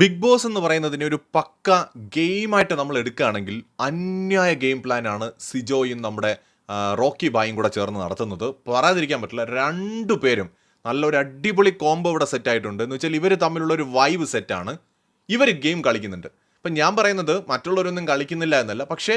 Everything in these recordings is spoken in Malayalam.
ബിഗ് ബോസ് എന്ന് പറയുന്നതിനെ ഒരു പക്ക ഗെയിമായിട്ട് നമ്മൾ എടുക്കുകയാണെങ്കിൽ അന്യായ ഗെയിം പ്ലാനാണ് സിജോയും നമ്മുടെ റോക്കി ബായും കൂടെ ചേർന്ന് നടത്തുന്നത്. പറയാതിരിക്കാൻ പറ്റില്ല രണ്ടു പേരും നല്ലൊരു അടിപൊളി കോംബോ ഇവിടെ സെറ്റ് ആയിട്ടുണ്ട്. എന്ന് വെച്ചാൽ ഇവർ തമ്മിലുള്ള ഒരു വൈബ് സെറ്റാണ് ഇവർ ഗെയിം കളിക്കുന്നുണ്ട്. ഇപ്പം ഞാൻ പറയുന്നത് മറ്റുള്ളവരൊന്നും കളിക്കുന്നില്ല എന്നല്ല പക്ഷേ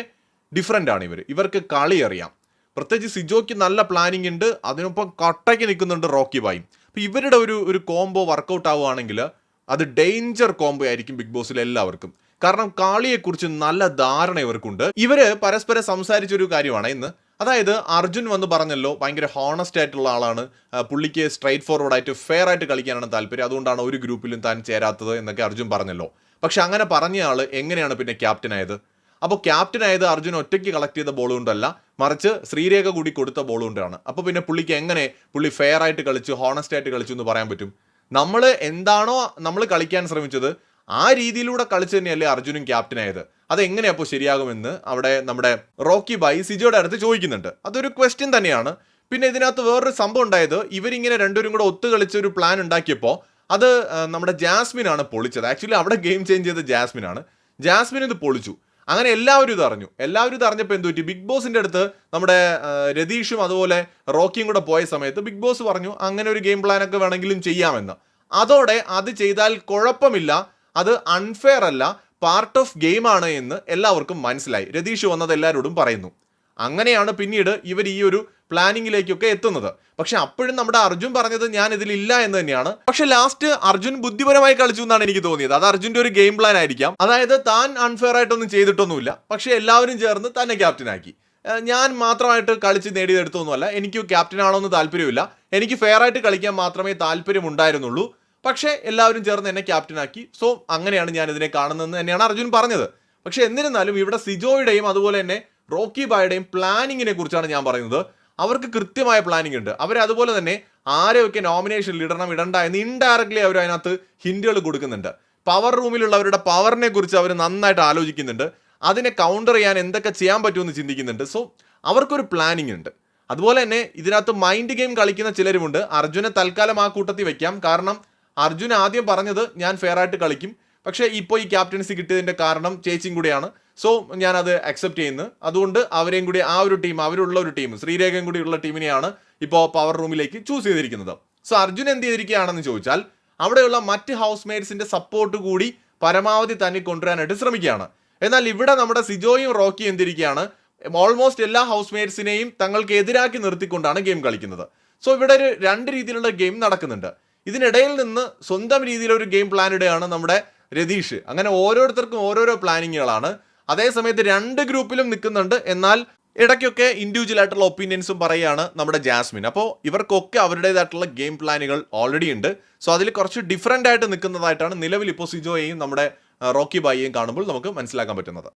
ഡിഫറെന്റ് ആണ് ഇവർ ഇവർക്ക് കളി അറിയാം. പ്രത്യേകിച്ച് സിജോയ്ക്ക് നല്ല പ്ലാനിങ് ഉണ്ട് അതിനൊപ്പം കട്ടയ്ക്ക് നിൽക്കുന്നുണ്ട് റോക്കി ബായും. അപ്പോൾ ഇവരുടെ ഒരു ഒരു കോംബോ വർക്കൗട്ട് ആവുകയാണെങ്കിൽ അത് ഡേഞ്ചർ കോംബോ ആയിരിക്കും ബിഗ് ബോസിൽ എല്ലാവർക്കും. കാരണം കാളിയെക്കുറിച്ച് നല്ല ധാരണ ഇവർക്കുണ്ട്. ഇവർ പരസ്പരം സംസാരിച്ചൊരു കാര്യമാണ് ഇന്ന്. അതായത് അർജുൻ വന്ന് പറഞ്ഞല്ലോ ഭയങ്കര ഹോണസ്റ്റ് ആയിട്ടുള്ള ആളാണ്. പുള്ളിക്ക് സ്ട്രൈറ്റ് ഫോർവേഡ് ആയിട്ട് ഫെയർ ആയിട്ട് കളിക്കാനാണ് താല്പര്യം. അതുകൊണ്ടാണ് ഒരു ഗ്രൂപ്പിലും താൻ ചേരാത്തത് എന്നൊക്കെ അർജുൻ പറഞ്ഞല്ലോ. പക്ഷെ അങ്ങനെ പറഞ്ഞ ആൾ എങ്ങനെയാണ് പിന്നെ ക്യാപ്റ്റൻ ആയത്? അപ്പോൾ ക്യാപ്റ്റൻ ആയത് അർജുൻ ഒറ്റയ്ക്ക് കളക്ട് ചെയ്ത ബോൾ കൊണ്ടല്ല മറിച്ച് ശ്രീരേഖ കൂടി കൊടുത്ത ബോൾ കൊണ്ടാണ്. അപ്പോൾ പിന്നെ പുള്ളിക്ക് എങ്ങനെ പുള്ളി ഫെയർ ആയിട്ട് കളിച്ചു ഹോണസ്റ്റ് ആയിട്ട് കളിച്ചു എന്ന് പറയാൻ പറ്റും? നമ്മൾ എന്താണോ നമ്മൾ കളിക്കാൻ ശ്രമിച്ചത് ആ രീതിയിലൂടെ കളിച്ചു തന്നെയല്ലേ അർജുനും ക്യാപ്റ്റൻ ആയത്. അതെങ്ങനെ അപ്പോൾ ശരിയാകുമെന്ന് അവിടെ നമ്മുടെ റോക്കി ബൈ സിജോയുടെ അടുത്ത് ചോദിക്കുന്നുണ്ട്. അതൊരു ക്വസ്റ്റ്യൻ തന്നെയാണ്. പിന്നെ ഇതിനകത്ത് വേറൊരു സംഭവം ഉണ്ടായത് ഇവരിങ്ങനെ രണ്ടുപേരും കൂടെ ഒത്തു കളിച്ച ഒരു പ്ലാൻ ഉണ്ടാക്കിയപ്പോൾ അത് നമ്മുടെ ജാസ്മിൻ ആണ് പൊളിച്ചത്. ആക്ച്വലി അവിടെ ഗെയിം ചേഞ്ച് ചെയ്ത ജാസ്മിനാണ്. ജാസ്മിൻ ഇത് പൊളിച്ചു. അങ്ങനെ എല്ലാവരും ഇത് അറിഞ്ഞു. എല്ലാവരും ഇത് അറിഞ്ഞപ്പോൾ എന്തു പറ്റി? ബിഗ് ബോസിന്റെ അടുത്ത് നമ്മുടെ രതീഷും അതുപോലെ റോക്കിയും കൂടെ പോയ സമയത്ത് ബിഗ് ബോസ് പറഞ്ഞു അങ്ങനെ ഒരു ഗെയിം പ്ലാൻ ഒക്കെ വേണമെങ്കിലും ചെയ്യാമെന്ന്. അതോടെ അത് ചെയ്താൽ കുഴപ്പമില്ല. അത് അൺഫെയർ അല്ല. പാർട്ട് ഓഫ് ഗെയിമാണ് എന്ന് എല്ലാവർക്കും മനസ്സിലായി. രതീഷ് വന്നത് എല്ലാവരോടും പറയുന്നു. അങ്ങനെയാണ് പിന്നീട് ഇവർ ഈ ഒരു പ്ലാനിങ്ങിലേക്കൊക്കെ എത്തുന്നത്. പക്ഷെ അപ്പോഴും നമ്മുടെ അർജുൻ പറഞ്ഞത് ഞാൻ ഇതിലില്ല എന്ന് തന്നെയാണ്. പക്ഷെ ലാസ്റ്റ് അർജുൻ ബുദ്ധിപരമായി കളിച്ചു എന്നാണ് എനിക്ക് തോന്നിയത്. അത് അർജുന്റെ ഒരു ഗെയിം പ്ലാൻ ആയിരിക്കാം. അതായത് താൻ അൺഫെയർ ആയിട്ടൊന്നും ചെയ്തിട്ടൊന്നുമില്ല. പക്ഷെ എല്ലാവരും ചേർന്ന് തന്നെ ക്യാപ്റ്റൻ ആക്കി. ഞാൻ മാത്രമായിട്ട് കളിച്ച് നേടിയെടുത്തൊന്നുമല്ല എനിക്ക് ക്യാപ്റ്റൻ ആണോന്ന് താല്പര്യമില്ല. എനിക്ക് ഫെയർ ആയിട്ട് കളിക്കാൻ മാത്രമേ താല്പര്യമുണ്ടായിരുന്നുള്ളൂ. പക്ഷേ എല്ലാവരും ചേർന്ന് എന്നെ ക്യാപ്റ്റനാക്കി സോ അങ്ങനെയാണ് ഞാൻ ഇതിനെ കാണുന്നതെന്ന് തന്നെയാണ് അർജുൻ പറഞ്ഞത്. പക്ഷെ എന്നിരുന്നാലും ഇവിടെ സിജോയുടെയും അതുപോലെ തന്നെ റോക്കി ബായുടെയും പ്ലാനിങ്ങിനെ കുറിച്ചാണ് ഞാൻ പറയുന്നത്. അവർക്ക് കൃത്യമായ പ്ലാനിങ് ഉണ്ട്. അവർ അതുപോലെ തന്നെ ആരെയൊക്കെ നോമിനേഷനിൽ ഇടണം ഇടണ്ട എന്ന് ഇൻഡയറക്ട്ലി അവർ അതിനകത്ത് ഹിൻഡുകൾ കൊടുക്കുന്നുണ്ട്. പവർ റൂമിലുള്ളവരുടെ പവറിനെ കുറിച്ച് അവർ നന്നായിട്ട് ആലോചിക്കുന്നുണ്ട്. അതിനെ കൗണ്ടർ ചെയ്യാൻ എന്തൊക്കെ ചെയ്യാൻ പറ്റുമെന്ന് ചിന്തിക്കുന്നുണ്ട്. സോ അവർക്കൊരു പ്ലാനിങ് ഉണ്ട്. അതുപോലെ തന്നെ ഇതിനകത്ത് മൈൻഡ് ഗെയിം കളിക്കുന്ന ചിലരുമുണ്ട്. അർജുനെ തൽക്കാലം ആ കൂട്ടത്തിൽ വെക്കാം. കാരണം അർജുൻ ആദ്യം പറഞ്ഞത് ഞാൻ ഫെയർ ആയിട്ട് കളിക്കും. പക്ഷേ ഇപ്പോൾ ഈ ക്യാപ്റ്റൻസി കിട്ടിയതിന്റെ കാരണം ചേച്ചിയും കൂടിയാണ്. സോ ഞാനത് അക്സെപ്റ്റ് ചെയ്യുന്നു. അതുകൊണ്ട് അവരെയും കൂടി ആ ഒരു ടീം അവരുള്ള ഒരു ടീം ശ്രീരേഖയും കൂടി ഉള്ള ടീമിനെയാണ് ഇപ്പോൾ പവർ റൂമിലേക്ക് ചൂസ് ചെയ്തിരിക്കുന്നത്. സോ അർജുൻ എന്ത് ചെയ്തിരിക്കുകയാണെന്ന് ചോദിച്ചാൽ അവിടെയുള്ള മറ്റ് ഹൗസ് മെയ്റ്റ്സിന്റെ സപ്പോർട്ട് കൂടി പരമാവധി തന്നെ കൊണ്ടുവരാനായിട്ട് ശ്രമിക്കുകയാണ്. എന്നാൽ ഇവിടെ നമ്മുടെ സിജോയും റോക്കിയും എന്തിരിക്കുകയാണ്? ഓൾമോസ്റ്റ് എല്ലാ ഹൗസ് മേറ്റ്സിനെയും തങ്ങൾക്ക് എതിരാക്കി നിർത്തിക്കൊണ്ടാണ് ഗെയിം കളിക്കുന്നത്. സോ ഇവിടെ ഒരു രണ്ട് രീതിയിലുള്ള ഗെയിം നടക്കുന്നുണ്ട്. ഇതിനിടയിൽ നിന്ന് സ്വന്തം രീതിയിലൊരു ഗെയിം പ്ലാൻ ഇടുകയാണ് നമ്മുടെ രതീഷ്. അങ്ങനെ ഓരോരുത്തർക്കും ഓരോരോ പ്ലാനിങ്ങുകളാണ് അതേസമയത്ത് രണ്ട് ഗ്രൂപ്പിലും നിൽക്കുന്നുണ്ട്. എന്നാൽ ഇടയ്ക്കൊക്കെ ഇൻഡിവിജ്വൽ ആയിട്ടുള്ള ഒപ്പീനിയൻസും പറയുകയാണ് നമ്മുടെ ജാസ്മിൻ. അപ്പോൾ ഇവർക്കൊക്കെ അവരുടേതായിട്ടുള്ള ഗെയിം പ്ലാനുകൾ ഓൾറെഡി ഉണ്ട്. സോ അതിൽ കുറച്ച് ഡിഫറന്റ് ആയിട്ട് നിൽക്കുന്നതായിട്ടാണ് നിലവിൽ ഇപ്പോൾ സിജോയെയും നമ്മുടെ റോക്കി ബായിയെയും കാണുമ്പോൾ നമുക്ക് മനസ്സിലാക്കാൻ പറ്റുന്നത്.